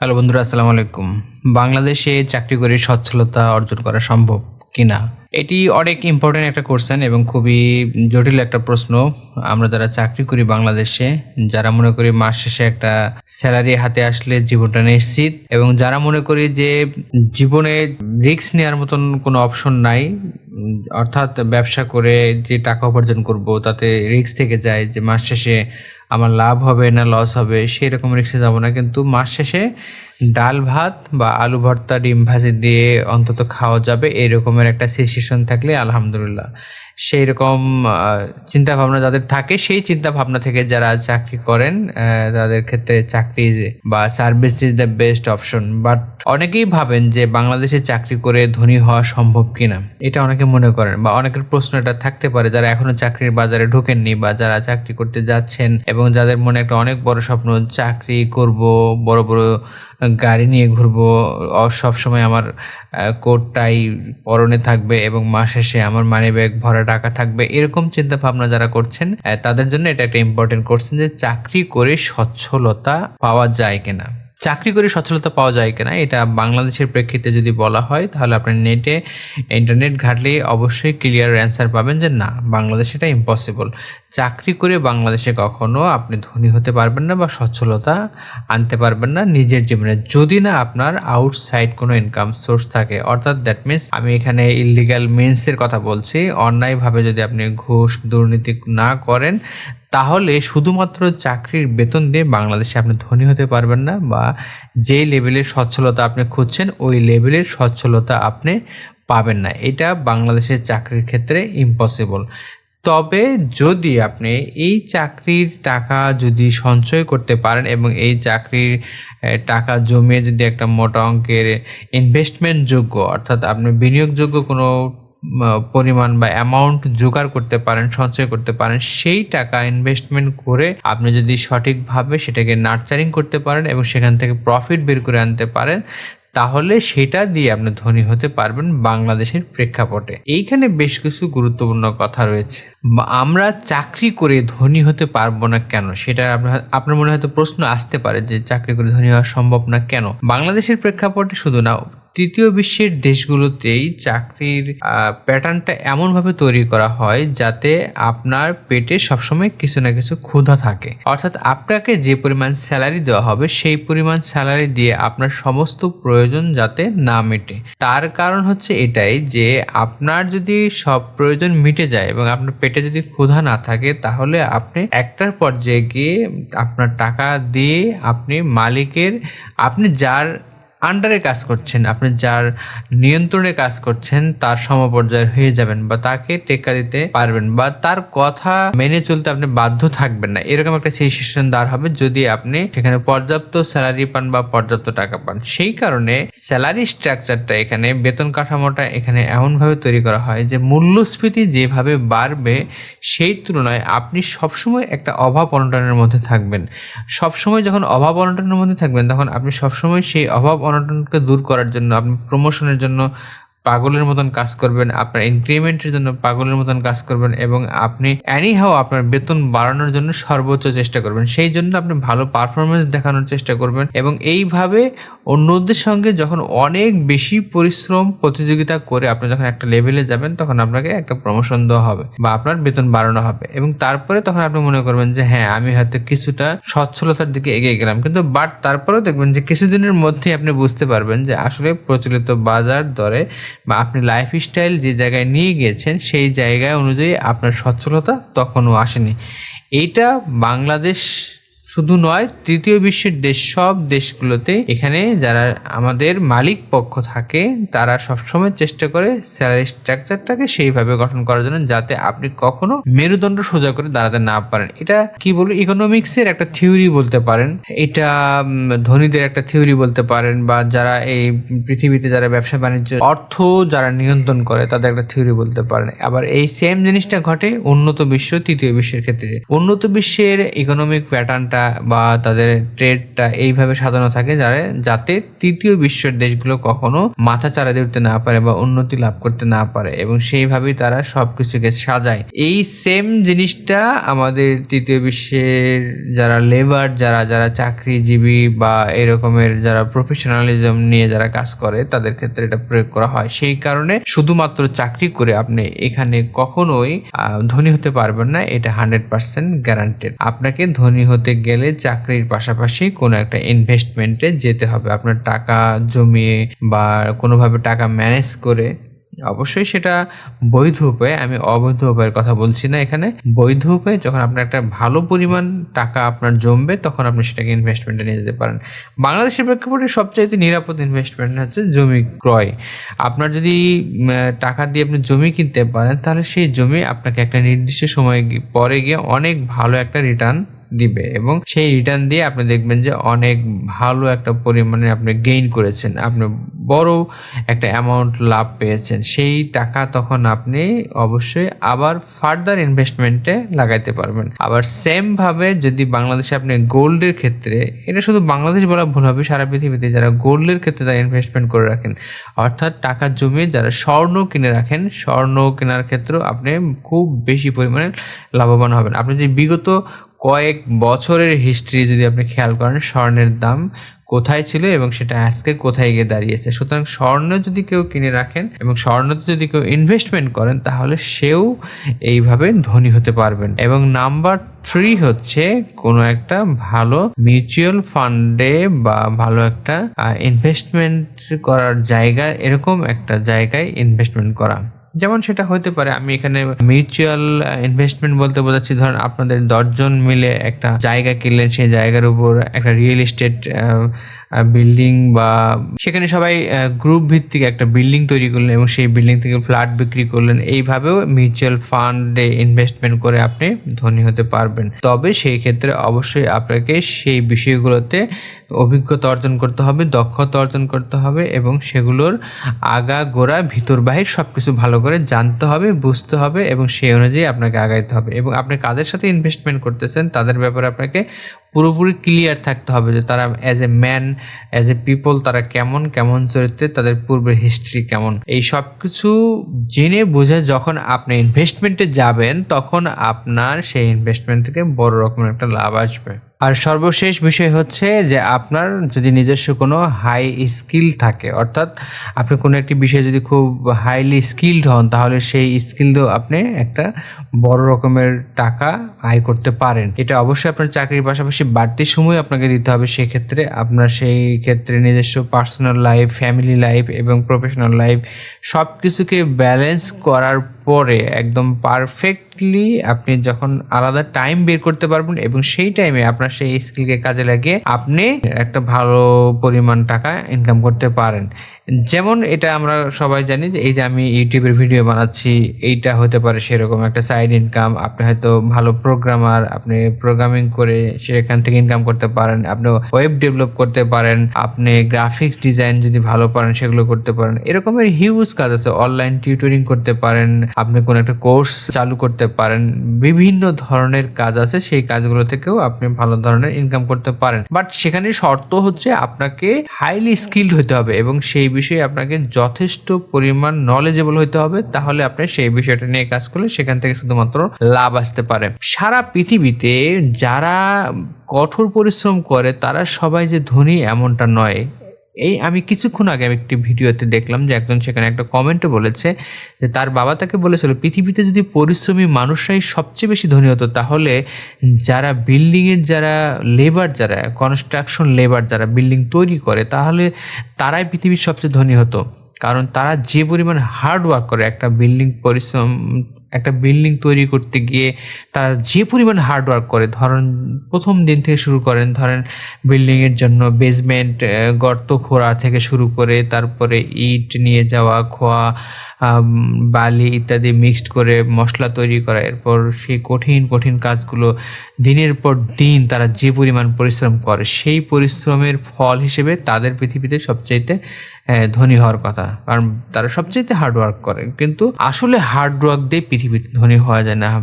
Hello বন্ধুরা, আসসালামু আলাইকুম। বাংলাদেশে চাকরি করে সচ্ছলতা অর্জন করা সম্ভব কিনা? এটি অনেক ইম্পর্টেন্ট একটা কোশ্চেন এবং খুবই জটিল একটা প্রশ্ন। আমরা যারা চাকরি করি বাংলাদেশে, যারা মনে করি মাস শেষে একটা স্যালারি হাতে আসলে জীবনটা নিশ্চিত এবং যারা মনে করি যে জীবনে রিস্ক নেওয়ার মতন কোনো অপশন নাই, অর্থাৎ ব্যবসা করে যে টাকা উপার্জন করব তাতে রিস্ক থেকে যায় যে মাস শেষে আমার লাভ হবে না লস হবে সেই রকম রিক্সে যাব না। কিন্তু মাস শেষে ডাল ভাত বা আলু ভর্তা, ডিম ভাজি দিয়ে অন্তত খাওয়া যাবে, এরকমের একটা সিচুয়েশন থাকলে আলহামদুলিল্লাহ। সেই রকম চিন্তা ভাবনা যাদের থাকে, সেই চিন্তা ভাবনা থেকে যারা চাকরি করেন তাদের ক্ষেত্রে চাকরি বা service is the best option but অনেকেই ভাবেন যে বাংলাদেশে চাকরি করে ধনী হওয়া সম্ভব কিনা। এটা অনেকে মনে করেন বা অনেকের প্রশ্ন এটা থাকতে পারে, যারা এখনও চাকরির বাজারে ঢোকেননি বা যারা চাকরি করতে যাচ্ছেন এবং যাদের মনে একটা অনেক বড় স্বপ্ন, চাকরি করব, বড় বড় গাড়ি নিয়ে ঘুরবো সব সময় আমার কোটটাই পরনে থাকবে এবং মাস শেষে আমার মানি ব্যাগ ভরা টাকা থাকবে। এরকম চিন্তা ভাবনা যারা করছেন তাদের জন্য এটা একটা ইম্পর্টেন্ট কোশ্চেন যে চাকরি করে সচ্ছলতা পাওয়া যায় কিনা। চাকরি করে সচ্ছলতা পাওয়া যায় কিনা, এটা বাংলাদেশের প্রেক্ষিতে যদি বলা হয়, তাহলে আপনি নেটে ইন্টারনেট ঘাটলে অবশ্যই ক্লিয়ার অ্যান্সার পাবেন যে না, বাংলাদেশে এটা ইম্পসিবল চাকরি করে বাংলাদেশে কখনো আপনি ধনী হতে পারবেন না বা সচ্ছলতা আনতে পারবেন না নিজের জীবনে। যদি না আপনার আউটসাইড কোনো ইনকাম সোর্স থাকে, অর্থাৎ দ্যাট মিনস আমি এখানে ইলিগাল মিনসের কথা বলছি, অন্যায়ভাবে যদি আপনি ঘুষ দুর্নীতি না করেন তাহলে শুধুমাত্র চাকরির বেতন দিয়ে বাংলাদেশে আপনি ধনী হতে পারবেন না বা যে লেভেলের সচ্ছলতা আপনি খুঁজছেন, ওই লেভেলের সচ্ছলতা আপনি পাবেন না। এটা বাংলাদেশের চাকরির ক্ষেত্রে ইম্পসিবল তবে যদি আপনি এই চাকরির টাকা যদি সঞ্চয় করতে পারেন এবং এই চাকরির টাকা জমিয়ে যদি একটা মোটা অঙ্কের ইনভেস্টমেন্ট যোগ্য অর্থাৎ আপনি বিনিয়োগযোগ্য কোনো পরিমাণ বা অ্যামাউন্ট জোগাড় করতে পারেন, সঞ্চয় করতে পারেন, সেই টাকা ইনভেস্টমেন্ট করে আপনি যদি সঠিকভাবে সেটাকে নার্চারিং করতে পারেন এবং সেখান থেকে প্রফিট বের করে আনতে পারেন, তাহলে সেটা দিয়ে আপনি ধনী হতে পারবেন বাংলাদেশের প্রেক্ষাপটে। এইখানে বেশ কিছু গুরুত্বপূর্ণ কথা রয়েছে। আমরা চাকরি করে ধনী হতে পারব না কেন? সেটা আপনার আপনার মনে হয়তো প্রশ্ন আসতে পারে যে চাকরি করে ধনী হওয়া সম্ভব না কেন? বাংলাদেশের প্রেক্ষাপটে শুধু না তৃতীয় বিশ্বের দেশগুলোতেই চাকরির প্যাটার্নটা এমনভাবে তৈরি করা হয় যাতে আপনার পেটে সবসময় কিছু না কিছু ক্ষুধা থাকে। অর্থাৎ আপনাকে যে পরিমাণ স্যালারি দেওয়া হবে, সেই পরিমাণ স্যালারি দিয়ে আপনার সমস্ত প্রয়োজন যাতে না মেটে। তার কারণ হচ্ছে এটাই যে আপনার যদি সব প্রয়োজন মিটে যায় এবং আপনার পেটে যদি ক্ষুধা না থাকে, তাহলে আপনি একটার পর্যায়ে গিয়ে আপনার টাকা দিয়ে আপনি মালিকের, আপনি যার আন্ডারে কাজ করছেন, আপনি যার নিয়ন্ত্রণে কাজ করছেন, তার সমপর্যায়ের হয়ে যাবেন বা তাকে টেক্কা দিতে পারবেন বা তার কথা মেনে চলতে আপনি বাধ্য থাকবেন না। এরকম একটা সিচুয়েশন দাঁড় হবে যদি আপনি সেখানে পর্যাপ্ত স্যালারি পান বা পর্যাপ্ত টাকা পান। সেই কারণে স্যালারি স্ট্রাকচারটা এখানে, বেতন কাঠামোটা এখানে এমনভাবে তৈরি করা হয় যে মূল্যস্ফীতি যেভাবে বাড়বে, সেই তুলনায় আপনি সবসময় একটা অভাব অনটনের মধ্যে থাকবেন। সবসময় যখন অভাব অনটনের মধ্যে থাকবেন, তখন আপনি সবসময় সেই অভাব অনটনকে দূর করার জন্য আপনি প্রমোশনের জন্য পাগলের মতন কাজ করবেন, আপনার ইনক্রিমেন্টের জন্য পাগলের মতন কাজ করবেন এবং আপনি অ্যানিহাও আপনার বেতন বাড়ানোর জন্য সর্বোচ্চ চেষ্টা করবেন। সেই জন্য আপনি ভালো পারফরমেন্স দেখানোর চেষ্টা করবেন এবং এইভাবে অন্যদের সঙ্গে যখন অনেক বেশি পরিশ্রম, প্রতিযোগিতা করে আপনি যখন একটা লেভেলে যাবেন, তখন আপনাকে একটা প্রমোশন দেওয়া হবে বা আপনার বেতন বাড়ানো হবে এবং তারপরে তখন আপনি মনে করবেন যে হ্যাঁ আমি হয়তো কিছুটা সচ্ছলতার দিকে এগিয়ে গেলাম। কিন্তু বাট তারপরেও দেখবেন যে, কিছুদিনের মধ্যেই আপনি বুঝতে পারবেন যে, আসলে প্রচলিত বাজার দরে বা আপনি লাইফ স্টাইল যে জায়গায় নিয়ে গিয়েছেন, সেই জায়গায় অনুযায়ী আপনার সচ্ছলতা তখনও আসেনি। এইটা বাংলাদেশ শুধু নয়, তৃতীয় বিশ্বের দেশ সব দেশগুলোতে এখানে যারা আমাদের মালিক পক্ষ থাকে, তারা সবসময় চেষ্টা করে স্যালারি স্ট্রাকচারটাকে সেইভাবে গঠন করার জন্য যাতে আপনি কখনো মেরুদণ্ড সোজা করে দাঁড়াতে না পারেন। এটা কি বলব ইকোনমিক্সের একটা থিওরি বলতে পারেন, এটা ধনীদের একটা থিওরি বলতে পারেন, বা যারা এই পৃথিবীতে যারা ব্যবসা বাণিজ্য, অর্থ যারা নিয়ন্ত্রণ করে তাদের একটা থিওরি বলতে পারেন। আবার এই সেম জিনিসটা ঘটে উন্নত বিশ্ব, তৃতীয় বিশ্বের ক্ষেত্রে। উন্নত বিশ্বের ইকোনমিক প্যাটার্নটা জায়গাটা বা তাদের ট্রেডটা এইভাবে সাজানো থাকে যারা যাতে তৃতীয় বিশ্বের দেশগুলো কখনো মাথা চারা দিয়ে উঠতে না পারে বা উন্নতি লাভ করতে না পারে এবং সেইভাবেই তারা সবকিছুকে সাজায়। এই সেম জিনিসটা আমাদের তৃতীয় বিশ্বের যারা লেবার যারা যারা চাকরিজীবী বা এরকমের যারা প্রফেশনালিজম নিয়ে যারা কাজ করে, তাদের ক্ষেত্রে এটা প্রয়োগ করা হয়। সেই কারণে শুধুমাত্র চাকরি করে আপনি এখানে কখনোই ধনী হতে পারবেন না, এটা হান্ড্রেড পার্সেন্ট গ্যারান্টেড আপনাকে ধনী হতে গেলে চাকরির পাশাপাশি কোনো একটা ইনভেস্টমেন্টে যেতে হবে। আপনার টাকা জমিয়ে বা কোনোভাবে টাকা ম্যানেজ করে, অবশ্যই সেটা বৈধ উপায়ে, আমি অবৈধ উপায়ের কথা বলছি না এখানে। বৈধ উপায়ে যখন আপনার একটা ভালো পরিমাণ টাকা আপনার জমবে, তখন আপনি সেটাকে ইনভেস্টমেন্টে নিয়ে যেতে পারেন। বাংলাদেশের প্রেক্ষাপটে সবচাইতে নিরাপদ ইনভেস্টমেন্ট হচ্ছে জমি ক্রয়। আপনার যদি টাকা দিয়ে আপনি জমি কিনতে পারেন, তাহলে সেই জমি আপনাকে একটা নির্দিষ্ট সময় পরে গিয়ে অনেক ভালো একটা রিটার্ন দিবে এবং সেই রিটার্ন দিয়ে আপনি দেখবেন যে অনেক ভালো একটা পরিমাণে আপনি গেইন করেছেন। আপনি বড় একটা অ্যামাউন্ট লাভ পেয়েছেন। সেই টাকা তখন আপনি অবশ্যই আবার ফার্দার ইনভেস্টমেন্টে লাগাইতে পারবেন। আবার সেম ভাবে যদি বাংলাদেশে আপনি গোল্ডের ক্ষেত্রে, এটা শুধু বাংলাদেশ বলা ভুল হবে, সারা পৃথিবীতে যারা গোল্ডের ক্ষেত্রে তারা ইনভেস্টমেন্ট করে রাখেন। অর্থাৎ টাকা জমিয়ে যারা স্বর্ণ কিনে রাখেন, স্বর্ণ কেনার ক্ষেত্রেও আপনি খুব বেশি পরিমাণে লাভবান হবেন। আপনি যদি বিগত কয়েক বছরের হিস্ট্রি যদি আপনি খেয়াল করেন, স্বর্ণের দাম কোথায় ছিল এবং সেটা আজকে কোথায় গিয়ে দাঁড়িয়েছে? সুতরাং স্বর্ণ যদি কেউ কিনে রাখেন এবং স্বর্ণতে যদি কেউ ইনভেস্টমেন্ট করেন, তাহলে সেও এইভাবে ধনী হতে পারবেন। এবং নাম্বার থ্রি হচ্ছে কোনো একটা ভালো মিউচুয়াল ফান্ডে বা ভালো একটা ইনভেস্টমেন্ট করার জায়গা, এরকম একটা জায়গায় ইনভেস্টমেন্ট করা। যেমন সেটা হতে পারে, আমি এখানে মিউচুয়াল ইনভেস্টমেন্ট বলতে বোঝাচ্ছি, ধরেন আপনাদের দশজন মিলে একটা জায়গা কিনলেন, সেই জায়গার উপর একটা রিয়েল এস্টেট বিল্ডিং বা সেখানে সবাই গ্রুপ ভিত্তিক একটা বিল্ডিং তৈরি করলেন এবং সেই বিল্ডিং থেকে ফ্ল্যাট বিক্রি করলেন। এইভাবেও মিউচুয়াল ফান্ডে ইনভেস্টমেন্ট করে আপনি ধনী হতে পারবেন। তবে সেই ক্ষেত্রে অবশ্যই আপনাকে সেই বিষয়গুলোতে অভিজ্ঞতা অর্জন করতে হবে, দক্ষতা অর্জন করতে হবে এবং সেগুলোর আগা গোড়া ভিতর বাহির সব কিছু ভালো করে জানতে হবে, বুঝতে হবে এবং সেই অনুযায়ী আপনাকে আগাইতে হবে এবং আপনি কাদের সাথে ইনভেস্টমেন্ট করতেছেন, তাদের ব্যাপারে আপনাকে পুরোপুরি ক্লিয়ার থাকতে হবে যে তারা as a man as a people তারা কেমন কেমন চরিত্রে, তাদের পূর্বের হিস্ট্রি কেমন। এই সব কিছু জেনে বুঝে যখন আপনি ইনভেস্টমেন্টে যাবেন, তখন আপনার সেই ইনভেস্টমেন্ট থেকে বড় রকমের একটা লাভ আসবে। আর সর্বশেষ বিষয় হচ্ছে যে আপনার যদি নিজস্ব কোনো হাই স্কিল থাকে, অর্থাৎ আপনি কোনো একটি বিষয়ে যদি খুব হাইলি স্কিলড হন, তাহলে সেই স্কিল দিয়েও আপনি একটা বড় রকমের টাকা আয় করতে পারেন। এটা অবশ্যই আপনার চাকরির পাশাপাশি বাড়তি সময় আপনাকে দিতে হবে। সেক্ষেত্রে আপনার সেই ক্ষেত্রে নিজস্ব পার্সোনাল লাইফ ফ্যামিলি লাইফ এবং প্রফেশনাল লাইফ সব কিছুকে ব্যালেন্স করার পরে একদম পারফেক্টলি আপনি যখন আলাদা টাইম বের করতে পারবেন এবং সেই টাইমে আপনার সেই স্কিলকে কাজে লাগিয়ে আপনি একটা ভালো পরিমাণ টাকা ইনকাম করতে পারেন। যেমন এটা আমরা সবাই জানি যে এই যে আমি ইউটিউবের ভিডিও বানাচ্ছি, এইটা হতে পারে সেরকম একটা সাইড ইনকাম আপনি হয়তো ভালো প্রোগ্রামার আপনি প্রোগ্রামিং করে সেখান থেকে ইনকাম করতে পারেন আপনি ওয়েব ডেভেলপ করতে পারেন, আপনি গ্রাফিক্স ডিজাইন যদি ভালো পারেন সেগুলো করতে পারেন। এরকমের হিউজ কাজ আছে। অনলাইন টিউটরিং করতে পারেন, আপনি কোনো একটা কোর্স চালু করতে পারেন। বিভিন্ন ধরনের কাজ আছে, সেই কাজগুলো থেকেও আপনি ভালো ধরনের ইনকাম করতে পারেন। বাট সেখানে শর্ত হচ্ছে আপনাকে হাইলি স্কিল্ড হতে হবে এবং সেই বিষয়ে আপনাকে যথেষ্ট পরিমাণ নলেজেবল হইতে হবে, তাহলে আপনি সেই বিষয়টা নিয়ে কাজ করলে সেখান থেকে শুধুমাত্র লাভ আসতে পারে। সারা পৃথিবীতে যারা কঠোর পরিশ্রম করে, তারা সবাই যে ধনী এমনটা নয়। এই আমি কিছুক্ষণ আগে আমি একটি ভিডিওতে দেখলাম যে একজন সেখানে একটা কমেন্টে বলেছে যে তার বাবা তাকে বলেছিল, পৃথিবীতে যদি পরিশ্রমী মানুষরাই সবচেয়ে বেশি ধনী হতো, তাহলে যারা বিল্ডিংয়ের যারা লেবার যারা কনস্ট্রাকশন লেবার যারা বিল্ডিং তৈরি করে, তাহলে তারাই পৃথিবীর সবচেয়ে ধনী হতো। কারণ তারা যে পরিমাণ হার্ড ওয়ার্ক করে, একটা বিল্ডিং পরিশ্রম একটা বিল্ডিং তৈরি করতে গিয়ে তারা যে পরিমাণ হার্ডওয়ার্ক করে, ধরেন প্রথম দিন থেকে শুরু করেন, ধরেন বিল্ডিংয়ের জন্য বেসমেন্ট গর্ত খোঁড়া থেকে শুরু করে তারপরে ইট নিয়ে যাওয়া, খোয়া বালি ইত্যাদি মিক্সড করে মশলা তৈরি করা, এরপর সেই কঠিন কঠিন কাজগুলো দিনের পর দিন তারা যে পরিমাণ পরিশ্রম করে, সেই পরিশ্রমের ফল হিসেবে তাদের পৃথিবীতে সবচাইতে ধনী হওয়ার কথা। কারণ তারা সবচেয়ে হার্ড ওয়ার্ক করে। কিন্তু আসলে হার্ড ওয়ার্ক দিয়ে পৃথিবীতে ধনী হওয়া যায় না।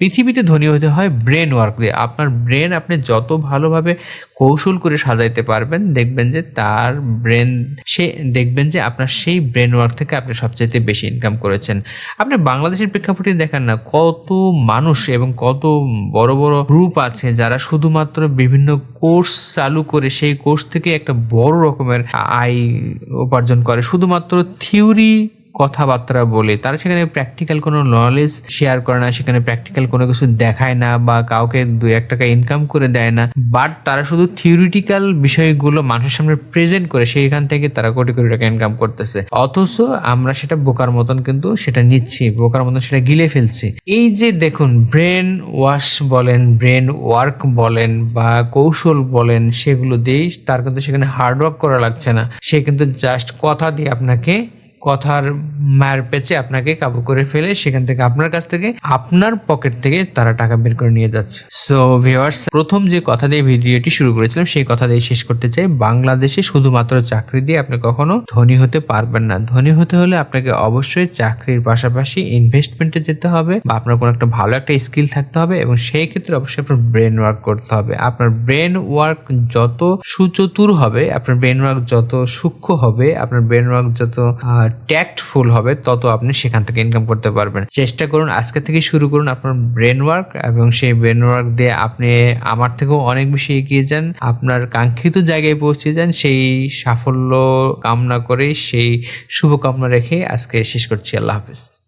পৃথিবীতে ধনী হতে হয় ব্রেন ওয়ার্ক দিয়ে। আপনার ব্রেন আপনি যত ভালোভাবে কৌশল করে সাজাইতে পারবেন, দেখবেন যে তার ব্রেন সে দেখবেন যে আপনার সেই ব্রেন ওয়ার্ক থেকে আপনি সবচাইতে বেশি ইনকাম করেছেন। আপনি বাংলাদেশের প্রেক্ষাপটে দেখেন না, কত মানুষ এবং কত বড় বড় গ্রুপ আছে যারা শুধুমাত্র বিভিন্ন কোর্স চালু করে সেই কোর্স থেকে একটা বড় রকমের আয় উপার্জন করে। শুধুমাত্র থিওরি কথাবার্তা বলে, তারা সেখানে প্র্যাকটিক্যাল কোনো নলেজ শেয়ার করে না, সেখানে প্র্যাকটিক্যাল কোনো কিছু দেখায় না বা কাউকে দু এক টাকা ইনকাম করে দেয় না। বাট তারা শুধু থিওরিটিক্যাল বিষয়গুলো মানুষের সামনে প্রেজেন্ট করে, সেইখান থেকে তারা কোটি কোটি টাকা ইনকাম করতেছে। অথচ আমরা সেটা বোকার মতন কিন্তু সেটা নিচ্ছি, বোকার মতন সেটা গিলে ফেলছি। এই যে দেখুন ব্রেন ওয়াশ বলেন ব্রেন ওয়ার্ক বলেন বা কৌশল বলেন, সেগুলো দিয়েই তার কিন্তু সেখানে হার্ডওয়ার্ক করা লাগছে না। সে কিন্তু জাস্ট কথা দিয়ে আপনাকে কথার মায়ের পেছে আপনাকে কাবু করে ফেলে সেখান থেকে আপনার কাছ থেকে, আপনার পকেট থেকে তারা টাকা বের করে নিয়ে যাচ্ছে। সো ভিউয়ার্স প্রথম যে কথা দিয়ে ভিডিওটি শুরু করেছিলাম, সেই কথা দিয়ে শেষ করতে চাই। বাংলাদেশে শুধুমাত্র চাকরি দিয়ে আপনি কখনো ধনী হতে পারবেন না। ধনী হতে হলে আপনাকে অবশ্যই চাকরির পাশাপাশি ইনভেস্টমেন্টে যেতে হবে বা আপনার কোনো একটা ভালো একটা স্কিল থাকতে হবে এবং সেই ক্ষেত্রে অবশ্যই আপনার ব্রেন ওয়ার্ক করতে হবে। আপনার ব্রেন ওয়ার্ক যত সুচতুর হবে, আপনার ব্রেন ওয়ার্ক যত সূক্ষ্ম হবে, আপনার ব্রেন ওয়ার্ক যত ট্যাক্টফুল হবে, তত আপনি সেখান থেকে ইনকাম করতে পারবেন। চেষ্টা করুন, আজকে থেকে শুরু করুন আপনার ব্রেন ওয়ার্ক এবং সেই ব্রেন ওয়ার্ক দিয়ে আপনি আমার থেকেও অনেক বেশি এগিয়ে যান, আপনার কাঙ্ক্ষিত জায়গায় পৌঁছে যান, সেই সাফল্য কামনা করে সেই শুভকামনা রেখে আজকে শেষ করছি। আল্লাহ হাফেজ।